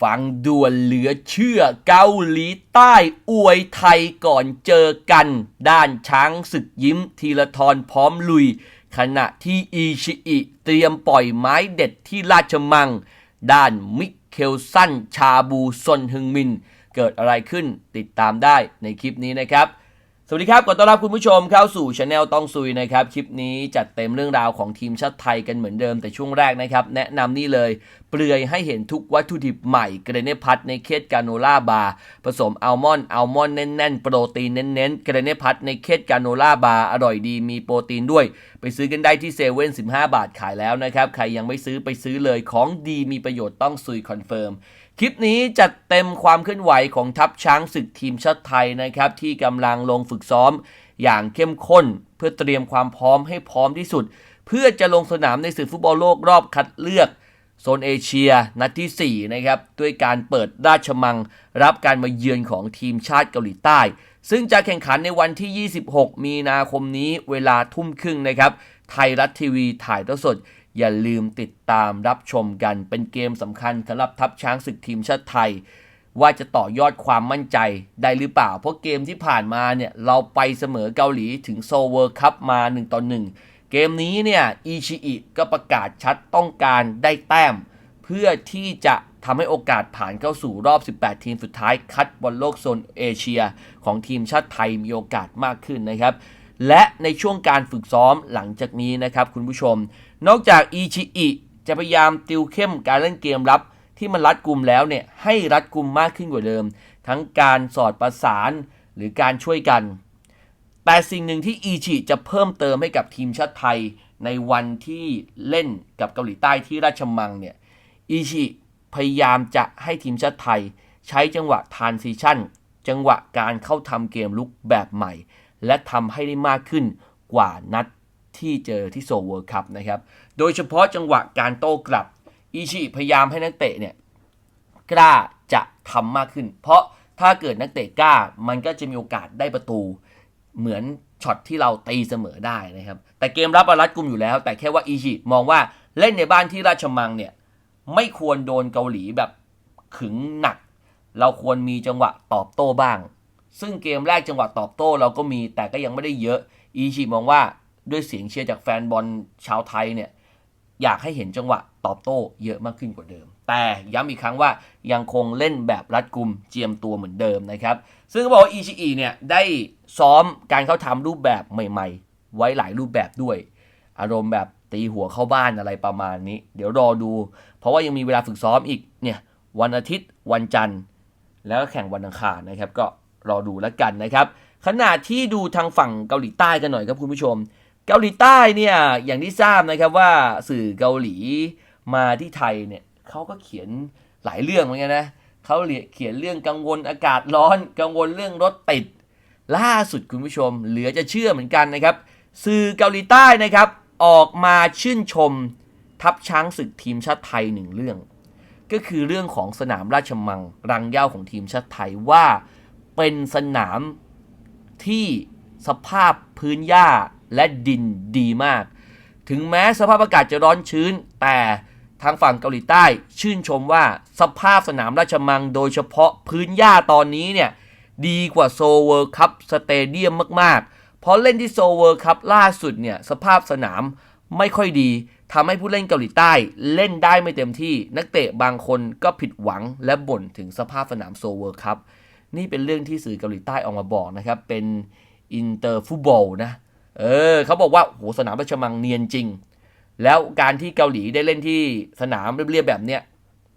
ฟังด่วนเหลือเชื่อเกาหลีใต้อวยไทยก่อนเจอกัน ด้านช้างศึกยิ้มทีละทรพร้อมลุย ขณะที่อีชิอิเตรียมปล่อยไม้เด็ดที่ราชมัง ด้านมิเคลสันชาบูซนฮึงมิน เกิดอะไรขึ้นติดตามได้ในคลิปนี้นะครับ สวัสดีครับขอต้อนรับคุณผู้ชมเข้าสู่ช anel ต้องซุยนะครับ คลิปนี้จัดเต็มเรื่องราวของทีมชาติไทยกันเหมือนเดิมแต่ช่วงแรกนะครับ แนะนำนี่เลย เปลือยให้เห็นทุกวัตถุดิบใหม่เกรเนพัทในเคสกาโนล่าบาร์ผสมอัลมอนด์อัลมอนด์แน่นๆ โปรตีนเน้นๆเกรเนพัทในเคสกาโนล่าบาร์อร่อยดีมีโปรตีนด้วย ไปซื้อกันได้ที่เซเว่น15บาทขายแล้วนะครับใครยังไม่ซื้อไปซื้อเลยของดีมีประโยชน์ต้องซุยคอนเฟิร์ม คลิปนี้จัดเต็มความเคลื่อนไหวของทัพช้างศึกทีมชาติไทยนะครับ ที่กำลังลงฝึกซ้อมอย่างเข้มข้น เพื่อเตรียมความพร้อมให้พร้อมที่สุด เพื่อจะลงสนามในศึกฟุตบอลโลกรอบคัดเลือกโซนเอเชียนัดที่ 4 นะครับ ด้วยการเปิดราชมัง รับการมาเยือนของทีมชาติเกาหลีใต้ ซึ่งจะแข่งขันในวันที่ 26 มีนาคมนี้เวลาทุ่มครึ่งนะครับ ไทยรัฐทีวีถ่ายทอดสด อย่าลืมติดตามรับชมกัน เป็นเกมสำคัญสำหรับทัพช้างศึกทีมชาติไทย ว่าจะต่อยอดความมั่นใจได้หรือเปล่า เพราะเกมที่ผ่านมาเนี่ยเราไปเสมอเกาหลีถึงโซเวอร์คัพมา1ต่อ1เกมนี้เนี่ยอิชิอิก็ประกาศชัดต้องการได้แต้ม เพื่อที่จะทำให้โอกาสผ่านเข้าสู่รอบ 18 ทีมสุดท้ายคัดบอลโลกโซนเอเชีย ของทีมชาติไทยมีโอกาสมากขึ้นนะครับ และในช่วงการฝึกซ้อมหลังจากนี้นะครับคุณผู้ชม นอกจากอิชิอิจะพยายามติวเข้มการเล่นเกมรับที่มันรัดกุมแล้วเนี่ยให้รัดกุมมากขึ้นกว่าเดิม ทั้งการสอดประสานหรือการช่วยกัน แต่สิ่งหนึ่งที่อีชิจะเพิ่มเติมให้กับทีมชาติไทยในวันที่เล่นกับเกาหลีใต้ที่ราชมังเนี่ยอีชิพยายามจะให้ทีมชาติไทย ใช้จังหวะทานซิชันจังหวะการเข้าทำเกมลุกแบบใหม่ และทำให้ได้มากขึ้นกว่านัดที่เจอที่โซเวิร์คัพนะครับ โดยเฉพาะจังหวะการโต้กลับ อิชิพยายามให้นักเตะเนี่ยกล้าจะทำมากขึ้น เพราะถ้าเกิดนักเตะกล้ามันก็จะมีโอกาสได้ประตู เหมือนช็อตที่เราตีเสมอได้นะครับ แต่เกมรับรัดกุมอยู่แล้ว แต่แค่ว่าอิชิมองว่าเล่นในบ้านที่ราชมังเนี่ยไม่ควรโดนเกาหลีแบบขึงหนัก เราควรมีจังหวะตอบโต้บ้าง ซึ่งเกมแรกจังหวะตอบโต้เราก็มีแต่ก็ยังไม่ได้เยอะอิชิมองว่าด้วยเสียงเชียร์จากแฟนบอลชาวไทยเนี่ยอยากให้เห็นจังหวะตอบโต้เยอะมากขึ้นกว่าเดิม แต่ย้ำอีกครั้งว่ายังคงเล่นแบบรัดกุมเจียมตัวเหมือนเดิมนะครับ ซึ่งเขาบอกว่า ECE เนี่ยได้ซ้อมการเข้าทำรูปแบบใหม่ ๆ ไว้หลายรูปแบบด้วย อารมณ์แบบตีหัวเข้าบ้านอะไรประมาณนี้ เดี๋ยวรอดู เพราะว่ายังมีเวลาฝึกซ้อมอีกเนี่ยวันอาทิตย์วันจันทร์ แล้วก็แข่งวันอังคารนะครับก็ รอดูแล้วกันนะครับ ขณะที่ดูทางฝั่งเกาหลีใต้กันหน่อยครับคุณผู้ชม เกาหลีใต้เนี่ยอย่างที่ทราบนะครับว่าสื่อเกาหลีมาที่ไทยเนี่ยเขาก็เขียนหลายเรื่องเหมือนกันนะเขาเขียนเรื่องกังวลอากาศร้อน กังวลเรื่องรถติด ล่าสุดคุณผู้ชม เหลือจะเชื่อเหมือนกันนะครับ สื่อเกาหลีใต้นะครับ ออกมาชื่นชมทัพช้างศึกทีมชาติไทยหนึ่งเรื่อง ก็คือเรื่องของสนามราชมังรังเย้าของทีมชาติไทยว่า เป็นสนามที่สภาพพื้นหญ้าและดินดีมาก ถึงแม้สภาพอากาศจะร้อนชื้น แต่ทางฝั่งเกาหลีใต้ชื่นชมว่าสภาพสนามราชมังโดยเฉพาะพื้นหญ้าตอนนี้เนี่ยดีกว่าโซเวิร์คัพสเตเดียมมากๆ เพราะเล่นที่โซเวิร์คัพล่าสุดเนี่ยสภาพสนามไม่ค่อยดีทำให้ผู้เล่นเกาหลีใต้เล่นได้ไม่เต็มที่นักเตะบางคนก็ผิดหวังและบ่นถึงสภาพสนามโซเวิร์คัพ นี่เป็นเรื่องที่สื่อเกาหลีใต้ออกมาบอกนะครับ เป็นอินเตอร์ฟุตบอลนะ เออเขาบอกว่าโหสนามราชมังเนียนจริง แล้วการที่เกาหลีได้เล่นที่สนามเรียบๆแบบเนี้ย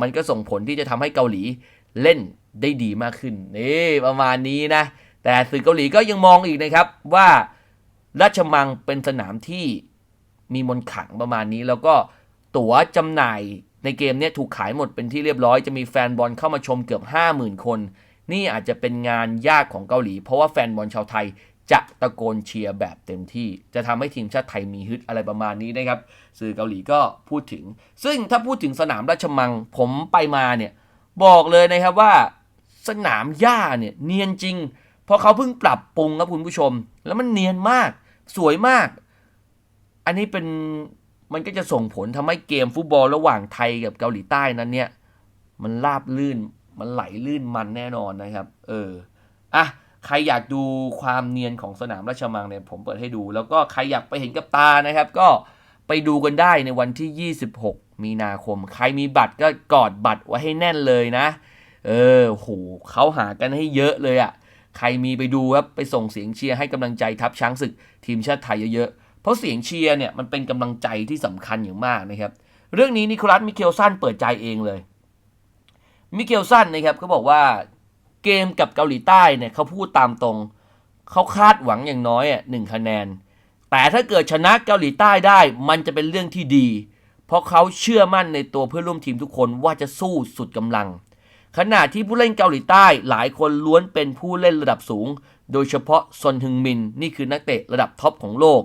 มันก็ส่งผลที่จะทำให้เกาหลีเล่นได้ดีมากขึ้นนี่ประมาณนี้นะ แต่สื่อเกาหลีก็ยังมองอีกนะครับว่าราชมังเป็นสนามที่มีมนขังประมาณนี้ แล้วก็ตั๋วจำหน่ายในเกมเนี้ยถูกขายหมดเป็นที่เรียบร้อย จะมีแฟนบอลเข้ามาชมเกือบ 50,000 คน นี่อาจจะเป็นงานยากของเกาหลี เพราะว่าแฟนบอลชาวไทยจะตะโกนเชียร์แบบเต็มที่ จะทำให้ทีมชาติไทยมีฮึดอะไรประมาณนี้นะครับ สื่อเกาหลีก็พูดถึง ซึ่งถ้าพูดถึงสนามราชมังผมไปมาเนี่ย บอกเลยนะครับว่าสนามหญ้าเนี่ยเนียนจริง เพราะเขาเพิ่งปรับปรุงครับคุณผู้ชม แล้วมันเนียนมากสวยมาก อันนี้เป็นมันก็จะส่งผลทำให้เกมฟุตบอลระหว่างไทยกับเกาหลีใต้นั้นเนี่ย มันราบลื่น มันไหลลื่นมันแน่นอนนะครับ เอออะใครอยากดูความเนียนของสนามราชมังเนี่ยผมเปิดให้ดู แล้วก็ใครอยากไปเห็นกับตานะครับ ก็ไปดูกันได้ในวันที่ 26 มีนาคม ใครมีบัตรก็กอดบัตรไว้ให้แน่นเลยนะ เออโหเขาหากันให้เยอะเลยอะ่ะ ใครมีไปดูครับไปส่งเสียงเชียร์ให้กำลังใจทัพช้างศึกทีมชาติไทยเยอะๆ เพราะเสียงเชียร์เนี่ยมันเป็นกำลังใจที่สำคัญอย่างมากนะครับ เรื่องนี้นิโคลัสมิเคลสันเปิดใจเองเลย มิเคลสันนะครับเขาบอกว่าเกมกับเกาหลีใต้เนี่ยเขาพูดตามตรง เขาคาดหวังอย่างน้อยอะหนึ่งคะแนน แต่ถ้าเกิดชนะเกาหลีใต้ได้มันจะเป็นเรื่องที่ดี เพราะเขาเชื่อมั่นในตัวเพื่อนร่วมทีมทุกคนว่าจะสู้สุดกำลัง ขณะที่ผู้เล่นเกาหลีใต้หลายคนล้วนเป็นผู้เล่นระดับสูง โดยเฉพาะซอนฮึงมินนี่คือนักเตะระดับท็อปของโลก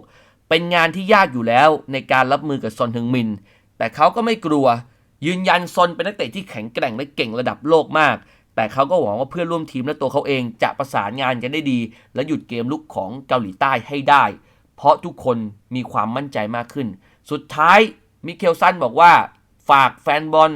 เป็นงานที่ยากอยู่แล้วในการรับมือกับซอนฮึงมิน แต่เขาก็ไม่กลัว ยืนยันซนเป็นนักเตะที่แข็งแกร่งและเก่งระดับโลกมาก แต่เขาก็หวังว่าเพื่อนร่วมทีมและตัวเขาเองจะประสานงานกันได้ดี และหยุดเกมลุกของเกาหลีใต้ให้ได้ เพราะทุกคนมีความมั่นใจมากขึ้น สุดท้ายมิเคลสันบอกว่าฝากแฟนบอล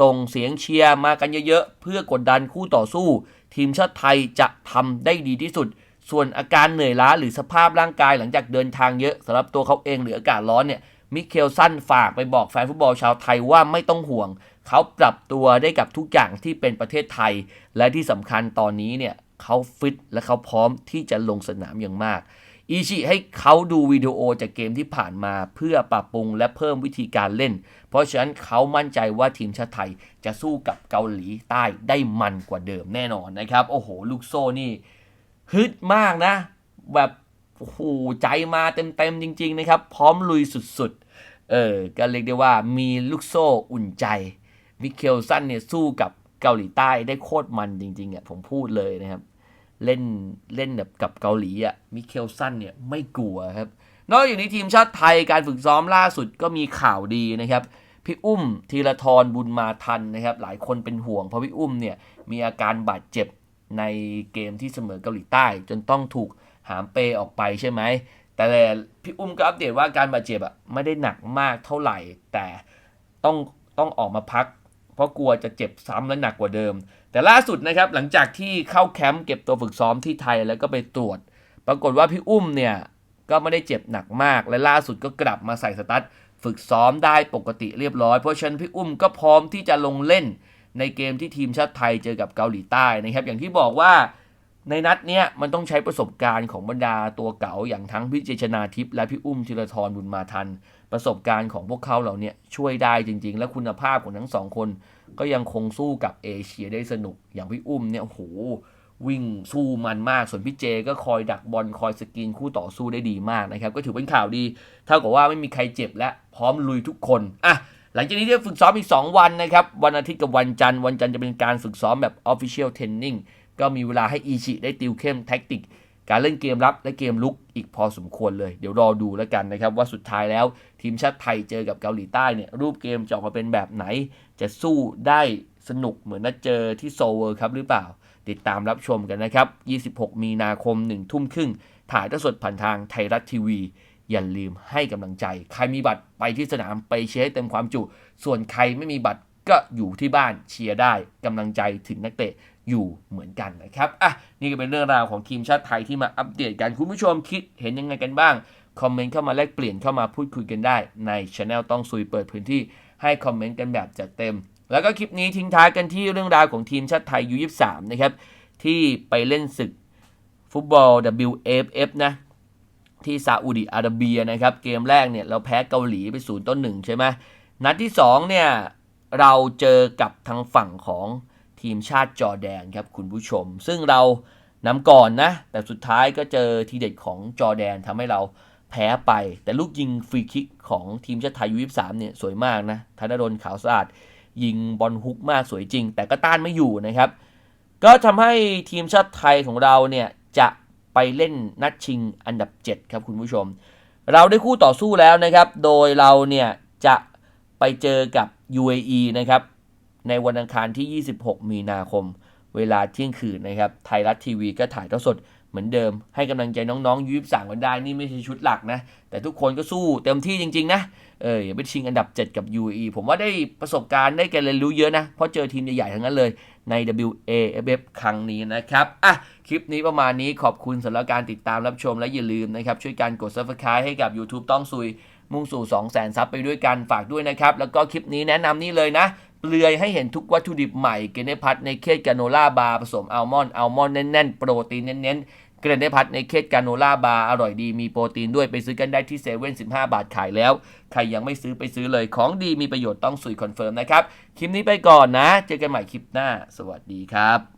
ส่งเสียงเชียร์มากันเยอะๆ เพื่อกดดันคู่ต่อสู้ ทีมชาติไทยจะทำได้ดีที่สุด ส่วนอาการเหนื่อยล้าหรือสภาพร่างกายหลังจากเดินทางเยอะสำหรับตัวเขาเองหรืออากาศร้อนเนี่ย มิเคลสันฝากไปบอกแฟนฟุตบอลชาวไทยว่าไม่ต้องห่วง เขาปรับตัวได้กับทุกอย่างที่เป็นประเทศไทย และที่สำคัญตอนนี้เนี่ยเขาฟิตและเขาพร้อมที่จะลงสนามอย่างมากอีชิให้เขาดูวิดีโอจากเกมที่ผ่านมาเพื่อปรับปรุงและเพิ่มวิธีการเล่น เพราะฉะนั้นเขามั่นใจว่าทีมชาติไทยจะสู้กับเกาหลีใต้ได้มันกว่าเดิมแน่นอนนะครับ โอ้โห ลูกโซ่นี่ฮึดมากนะ แบบ โอ้โหใจมาเต็มๆจริง ๆ นะครับ พร้อมลุยสุดๆ เออก็เรียกได้ว่ามีลูกโซ่อุ่นใจ มิเคลสันเนี่ยสู้กับเกาหลีใต้ได้โคตรมันจริงๆอะผมพูดเลยนะครับ เล่นเล่นแบบกับเกาหลีอะมิเคลสันเนี่ยไม่กลัวครับ นอกจากนี้ทีมชาติไทยการฝึกซ้อมล่าสุดก็มีข่าวดีนะครับพี่อุ้มธีรทรบุญมาทันนะครับ หลายคนเป็นห่วง เพราะพี่อุ้มเนี่ยมีอาการบาดเจ็บในเกมที่เสมอเกาหลีใต้ จนต้องถูก หามเปออกไปใช่ไหม แต่พี่อุ้มก็อัปเดตว่าการบาดเจ็บอะไม่ได้หนักมากเท่าไหร่ แต่ต้องต้องออกมาพัก เพราะกลัวจะเจ็บซ้ำและหนักกว่าเดิม แต่ล่าสุดนะครับหลังจากที่เข้าแคมป์เก็บตัวฝึกซ้อมที่ไทยแล้วก็ไปตรวจ ปรากฏว่าพี่อุ้มเนี่ยก็ไม่ได้เจ็บหนักมาก และล่าสุดก็กลับมาใส่สตั๊ดฝึกซ้อมได้ปกติเรียบร้อย เพราะฉะนั้นพี่อุ้มก็พร้อมที่จะลงเล่นในเกมที่ทีมชาติไทยเจอกับเกาหลีใต้นะครับ อย่างที่บอกว่า ในนัดเนี้ยมันต้องใช้ประสบการณ์ของบรรดาตัวเก่าอย่างทั้งพี่เจชนาทิพย์และพี่อุ้มธีรทรบุญมาทัน ประสบการณ์ของพวกเขาเหล่านี้ช่วยได้จริง ๆ และคุณภาพของทั้งสองคน ก็ยังคงสู้กับเอเชียได้สนุกอย่างพี่อุ้มเนี่ยโอ้โหวิ่งสู้มันมากส่วนพี่เจก็คอยดักบอลคอยสกรีนคู่ต่อสู้ได้ดีมากนะครับ ก็ถือเป็นข่าวดีเท่ากับว่าไม่มีใครเจ็บและพร้อมลุยทุกคนอะหลังจากนี้จะฝึกซ้อมอีก 2 วันนะครับ วันอาทิตย์กับวันจันทร์วันจันทร์จะเป็นการฝึกซ้อมแบบ Official Training ก็มีเวลาให้อีชิได้ติวเข้มแท็กติก การเล่นเกมรับและเกมลุกอีกพอสมควรเลย เดี๋ยวรอดูแล้วกันนะครับ ว่าสุดท้ายแล้วทีมชาติไทยเจอกับเกาหลีใต้เนี่ยรูปเกมจะออกมาเป็นแบบไหน จะสู้ได้สนุกเหมือนนัดเจอที่โซเวอร์ครับหรือเปล่า ติดตามรับชมกันนะครับ 26 มีนาคม 1 ทุ่มครึ่ง ถ่ายทอดสดผ่านทางไทยรัฐทีวี อย่าลืมให้กำลังใจ ใครมีบัตรไปที่สนามไปเชียร์ให้เต็มความจุ ส่วนใครไม่มีบัตรก็อยู่ที่บ้านเชียร์ได้กำลังใจถึงนักเตะ อยู่เหมือนกันนะครับอะนี่ก็เป็นเรื่องราวของทีมชาติไทยที่มาอัปเดตกันคุณผู้ชมคิดเห็นยังไงกันบ้าง คอมเมนต์เข้ามาแลกเปลี่ยนเข้ามาพูดคุยกันได้ ในช anel ต้องซุยเปิดพื้นที่ให้คอมเมนต์กันแบบจัดเต็ม แล้วก็คลิปนี้ทิ้งท้ายกันที่เรื่องราวของทีมชาติไทยยู23นะครับที่ไปเล่นศึกฟุตบอล WFF นะที่ซาอุดิอาระเบียนะครับเกมแรกเนี่ยเราแพ้เกาหลีไปศูนย์ต้นหนึ่งใช่ไหมนัดที่2เนี่ยเราเจอกับทางฝั่งของ ทีมชาติจอแดนครับคุณผู้ชม ซึ่งเรานำก่อนนะ แต่สุดท้ายก็เจอทีเด็ดของจอแดนทำให้เราแพ้ไป แต่ลูกยิงฟรีคิกของทีมชาติไทยยู23เนี่ยสวยมากนะธนดลขาวสะอาดยิงบอลฮุกมากสวยจริง แต่ก็ต้านไม่อยู่นะครับ ก็ทำให้ทีมชาติไทยของเราเนี่ยจะไปเล่นนัดชิงอันดับ 7 ครับคุณผู้ชม เราได้คู่ต่อสู้แล้วนะครับ โดยเราเนี่ยจะไปเจอกับ UAE นะครับ ในวันอังคารที่ 26 มีนาคม เวลาเที่ยงคืนนะครับ ไทยรัฐทีวีก็ถ่ายทอดสดเหมือนเดิม ให้กำลังใจน้องๆยูยิสั่งกันได้ นี่ไม่ใช่ชุดหลักนะ แต่ทุกคนก็สู้เต็มที่จริง ๆ นะ เอออย่าไปชิงอันดับ 7 กับ UAE ผมว่าได้ประสบการณ์ได้การเรียนรู้เยอะนะ เพราะเจอทีมใหญ่ๆทั้งนั้นเลยใน WAFF ครั้งนี้นะครับ อะ คลิปนี้ประมาณนี้ขอบคุณสำหรับการติดตามรับชมและอย่าลืมนะครับ ช่วยกันกด Subscribe ให้กับ YouTube ต้องซุย มุ่งสู่ 2 0 0 0 0 0ซับไปด้วยกันฝากด้วยนะครับ แล้วก็คลิปนี้แนะนำนี่เลยนะ เลือยให้เห็นทุกวัตถุดิบใหม่เกเนพัทในเคสกาโนล่าบาร์ผสมอัลมอนด์อัลมอนด์แน่นๆ โปรตีนเน้นๆ เกรนเนพัทในเคสกาโนล่าบาร์อร่อยดีมีโปรตีนด้วยไปซื้อกันได้ที่เซเว่นสิบาทขายแล้ว ใครยังไม่ซื้อไปซื้อเลยของดีมีประโยชน์ต้องสุยคอนเฟิร์มนะครับ คลิปนี้ไปก่อนนะ เจอกันใหม่คลิปหน้า สวัสดีครับ